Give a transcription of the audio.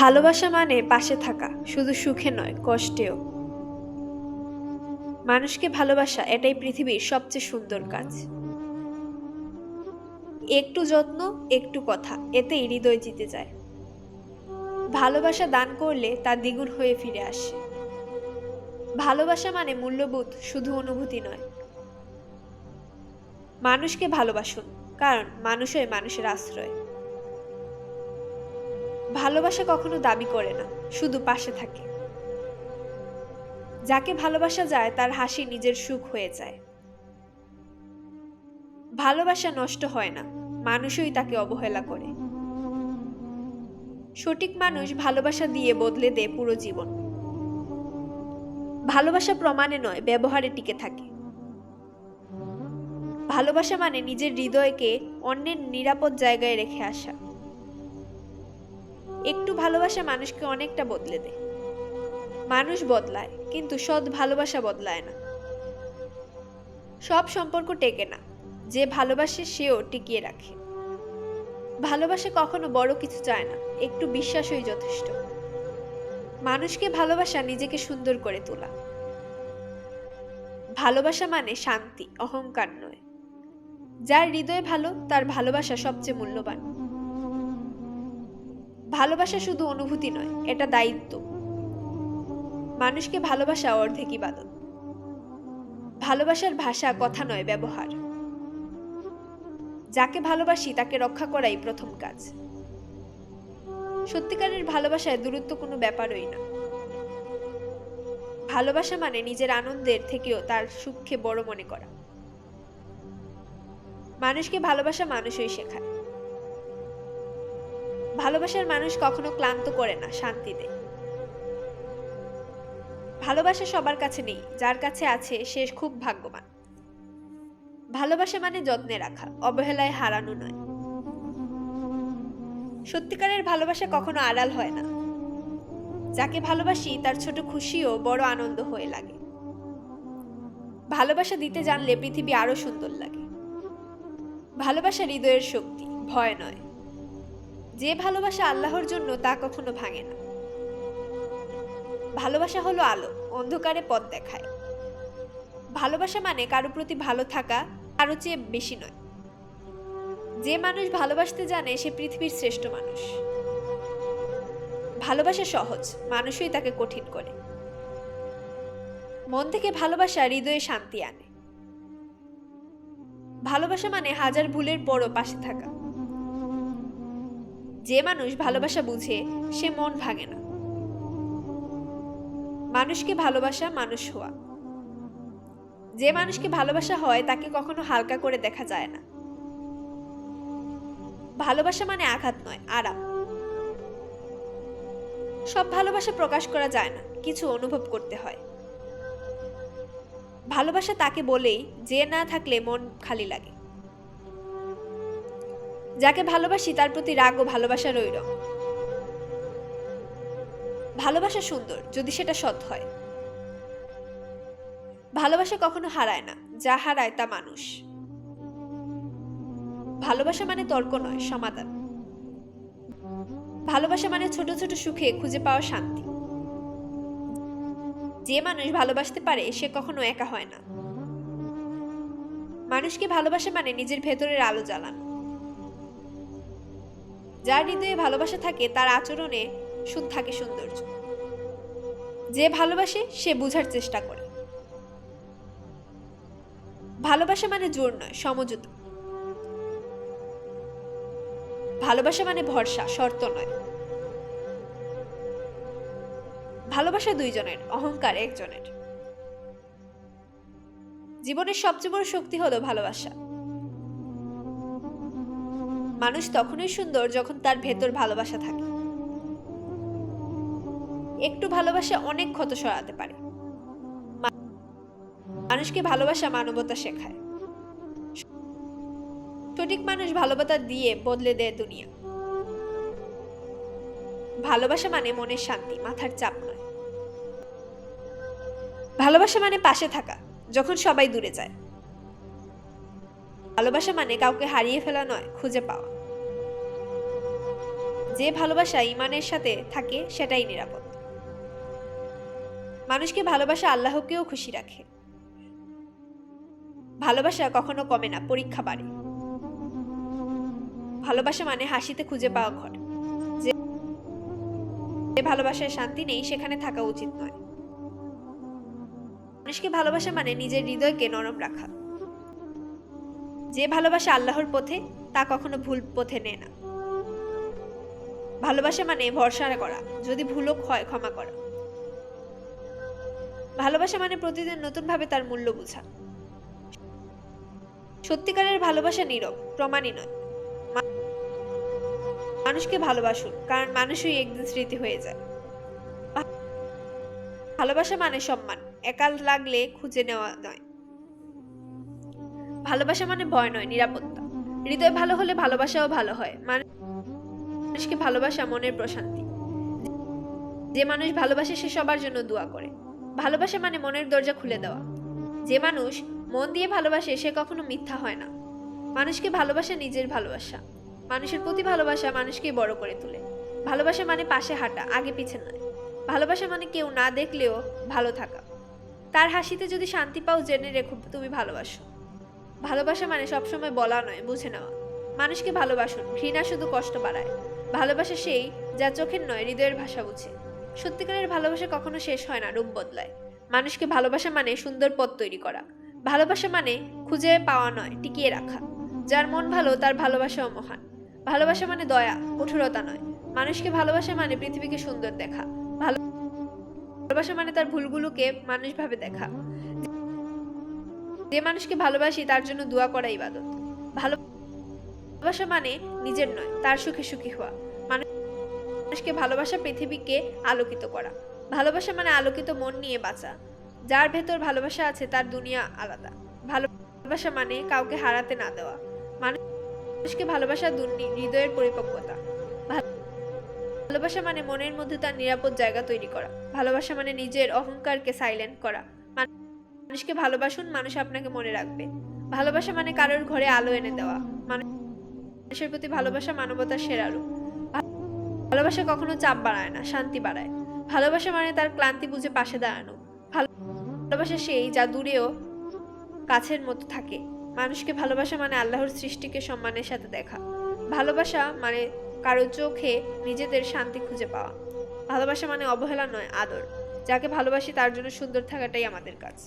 ভালোবাসা মানে পাশে থাকা, শুধু সুখে নয়, কষ্টেও। মানুষকে ভালোবাসা, এটাই পৃথিবীর সবচেয়ে সুন্দর কাজ। একটু যত্ন, একটু কথা, এতেই হৃদয় জিতে যায়। ভালোবাসা দান করলে তা দ্বিগুণ হয়ে ফিরে আসে। ভালোবাসা মানে মূল্যবোধ, শুধু অনুভূতি নয়। মানুষকে ভালোবাসুন, কারণ মানুষই মানুষের আশ্রয়। ভালোবাসা কখনো দাবি করে না, শুধু পাশে থাকে। যাকে ভালোবাসা যায়, তার হাসি নিজের সুখ হয়ে যায়। ভালোবাসা নষ্ট হয় না, মানুষই তাকে অবহেলা করে। সঠিক মানুষ ভালোবাসা দিয়ে বদলে দেয় পুরো জীবন। ভালোবাসা প্রমাণে নয়, ব্যবহারে টিকে থাকে। ভালোবাসা মানে নিজের হৃদয়কে অন্যের নিরাপদ জায়গায় রেখে আসা। একটু ভালোবাসা মানুষকে অনেকটা বদলে দেয়। মানুষ বদলায়, কিন্তু সৎ ভালোবাসা বদলায় না। সব সম্পর্ক টেকে না, যে ভালোবাসে সেও টিকিয়ে রাখে। ভালোবাসা কখনো বড় কিছু চায় না, একটু বিশ্বাসই যথেষ্ট। মানুষকে ভালোবাসা নিজেকে সুন্দর করে তোলা। ভালোবাসা মানে শান্তি, অহংকার নয়। যার হৃদয় ভালো, তার ভালোবাসা সবচেয়ে মূল্যবান। ভালোবাসা শুধু অনুভূতি নয়, এটা দায়িত্ব। মানুষকে ভালোবাসা অর্ধেক ইবাদত। ভালোবাসার ভাষা কথা নয়, ব্যবহার। যাকে ভালোবাসি তাকে রক্ষা করাই প্রথম কাজ। সত্যিকারের ভালোবাসায় দূরত্ব কোনো ব্যাপারই না। ভালোবাসা মানে নিজের আনন্দের থেকেও তার সুখকে বড় মনে করা। মানুষকে ভালোবাসা মানুষই শেখায়। ভালোবাসার মানুষ কখনো ক্লান্ত করে না শান্তি দেয় ভালোবাসা সবার কাছে নেই, যার কাছে আছে সে খুব ভাগ্যবান। ভালোবাসা মানে যত্নে রাখা, অবহেলায় হারানো নয়। সত্যিকারের ভালোবাসা কখনো আড়াল হয় না। যাকে ভালোবাসি, তার ছোট খুশিও বড় আনন্দ হয়ে লাগে। ভালোবাসা দিতে জানলে পৃথিবী আরও সুন্দর লাগে। ভালোবাসা হৃদয়ের শক্তি, ভয় নয়। যে ভালোবাসা আল্লাহর জন্য তা কখনো ভাঙে না। ভালোবাসা হলো আলো, অন্ধকারে পথ দেখায়। ভালোবাসা মানে কারও প্রতি ভালো থাকা, কারও চেয়ে বেশি নয়। যে মানুষ ভালোবাসতে জানে, সে পৃথিবীর শ্রেষ্ঠ মানুষ। ভালোবাসা সহজ, মানুষই তাকে কঠিন করে। মন থেকে ভালোবাসা হৃদয়ে শান্তি আনে। ভালোবাসা মানে হাজার ভুলের পরও পাশে থাকা। যে মানুষ ভালোবাসা বুঝে, সে মন ভাঙে না। মানুষকে ভালোবাসা মানুষ হওয়া। যে মানুষকে ভালোবাসা হয়, তাকে কখনো হালকা করে দেখা যায় না। ভালোবাসা মানে আঘাত নয়, আরাম। সব ভালোবাসা প্রকাশ করা যায় না, কিছু অনুভব করতে হয়। ভালোবাসা তাকে বলেই, যে না থাকলে মন খালি লাগে। যাকে ভালোবাসি তার প্রতি রাগ ও ভালোবাসা রইল। ভালোবাসা সুন্দর, যদি সেটা সৎ হয়। ভালোবাসা কখনো হারায় না, যা হারায় তা মানুষ। ভালোবাসা মানে তর্ক নয়, সমাধান। ভালোবাসা মানে ছোট ছোট সুখে খুঁজে পাওয়া শান্তি। যে মানুষ ভালোবাসতে পারে, সে কখনো একা হয় না। মানুষকে ভালোবাসা মানে নিজের ভেতরের আলো জ্বালানো। যার হৃদয়ে ভালোবাসা থাকে, তার আচরণে থাকে সৌন্দর্য। যে ভালোবাসে, সে বুঝার চেষ্টা করে। ভালোবাসা মানে জোর নয়, সমঝোতা। ভালোবাসা মানে ভরসা, শর্ত নয়। ভালোবাসা দুইজনের, অহংকার একজনের। জীবনের সবচেয়ে বড় শক্তি হলো ভালোবাসা। মানুষ তখনই সুন্দর যখন তার ভেতর ভালোবাসা থাকে। একটু ভালোবাসা অনেক ক্ষত সরাতে পারে। মানুষকে ভালোবাসা মানবতা শেখায়। সঠিক মানুষ ভালোবাসা দিয়ে বদলে দেয় দুনিয়া। ভালোবাসা মানে মনের শান্তি, মাথার চাপ নয়। ভালোবাসা মানে পাশে থাকা, যখন সবাই দূরে যায়। ভালোবাসা মানে কাউকে হারিয়ে ফেলা নয়, খুঁজে পাওয়া। যে ভালোবাসা ইমানের সাথে থাকে, সেটাই নিরাপদ। মানুষকে ভালোবাসা আল্লাহকেও খুশি রাখে। ভালোবাসা কখনো কমে না, পরীক্ষা বাড়ে। ভালোবাসা মানে হাসিতে খুঁজে পাওয়া ঘর। যে ভালোবাসায় শান্তি নেই, সেখানে থাকা উচিত নয়। মানুষকে ভালোবাসা মানে নিজের হৃদয়কে নরম রাখা। যে ভালোবাসা আল্লাহর পথে, তা কখনো ভুল পথে নেয় না। ভালোবাসা মানে ভরসা করা, যদি ভুলক হয় ক্ষমা করা। ভালোবাসা মানে প্রতিদিন নতুনভাবে তার মূল্য বোঝা। সত্যিকারের ভালোবাসা নীরব, প্রমাণই নয়। মানুষকে ভালোবাসুন, কারণ মানুষই একদিন স্মৃতি হয়ে যায়। ভালোবাসা মানে সম্মান, একাল লাগলে খুঁজে নেওয়া নয়। ভালোবাসা মানে ভয় নয়, নিরাপত্তা। হৃদয় ভালো হলে ভালোবাসাও ভালো হয়। মানুষকে ভালোবাসা মনের প্রশান্তি। যে মানুষ ভালোবাসে সে সবার জন্য দোয়া করে। ভালোবাসা মানে মনের দরজা খুলে দেওয়া। যে মানুষ মন দিয়ে ভালোবাসে, সে কখনো মিথ্যা হয় না। মানুষকে ভালোবাসা নিজের ভালোবাসা। মানুষের প্রতি ভালোবাসা মানুষকে বড় করে তোলে। ভালোবাসা মানে পাশে হাঁটা, আগে পিছে নয়। ভালোবাসা মানে কেউ না দেখলেও ভালো থাকা। তার হাসিতে যদি শান্তি পাও, জেনে রেখো তুমি ভালোবাসো। ভালোবাসা মানে সবসময় বলা নয়, বুঝে নেওয়া। মানুষকে ভালোবাসুন, ঘৃণা শুধু কষ্ট বাড়ায়। ভালোবাসা সেই যা চোখের নয়, হৃদয়ের ভাষা বুঝে। সত্যিকারের ভালোবাসা কখনো শেষ হয় না, রূপ বদলায়। মানুষকে ভালোবাসা মানে সুন্দর পথ তৈরি করা। ভালোবাসা মানে খুঁজে পাওয়া নয়, টিকিয়ে রাখা। যার মন ভালো, তার ভালোবাসাও মহান। ভালোবাসা মানে দয়া, কঠোরতা নয়। মানুষকে ভালোবাসা মানে পৃথিবীকে সুন্দর দেখা। ভালো ভালোবাসা মানে তার ভুলগুলোকে মানুষভাবে দেখা। যে মানুষকে ভালোবাসি, তার জন্য দোয়া করা ইবাদত। ভালোবাসা মানে নিজের নয়, তার সুখে সুখী হওয়া। মানুষকে ভালোবাসা পৃথিবীকে আলোকিত করা। ভালোবাসা মানে আলোকিত মন নিয়ে বাঁচা। যার ভেতর ভালোবাসা আছে, তার দুনিয়া আলাদা। ভালোবাসা মানে কাউকে হারাতে না দেওয়া। মানুষকে ভালোবাসা হৃদয়ের পরিপক্কতা। ভালোবাসা মানে মনের মধ্যে তার নিরাপদ জায়গা তৈরি করা। ভালোবাসা মানে নিজের অহংকারকে সাইলেন্ট করা। মানুষকে ভালোবাসুন, মানুষ আপনাকে মনে রাখবে। ভালোবাসা মানে কারোর ঘরে আলো এনে দেওয়া। মানুষের প্রতি ভালোবাসা মানবতার সেরা রূপ। ভালোবাসা কখনো চাপ বাড়ায় না, শান্তি বাড়ায়। ভালোবাসা মানে তার ক্লান্তি বুঝে পাশে দাঁড়ানো। ভালোবাসা সেই যা দূরেও কাছের মতো থাকে। মানুষকে ভালোবাসা মানে আল্লাহর সৃষ্টিকে সম্মানের সাথে দেখা। ভালোবাসা মানে কারও চোখে নিজেদের শান্তি খুঁজে পাওয়া। ভালোবাসা মানে অবহেলা নয়, আদর। যাকে ভালোবাসি তার জন্য সুন্দর থাকাটাই আমাদের কাজ।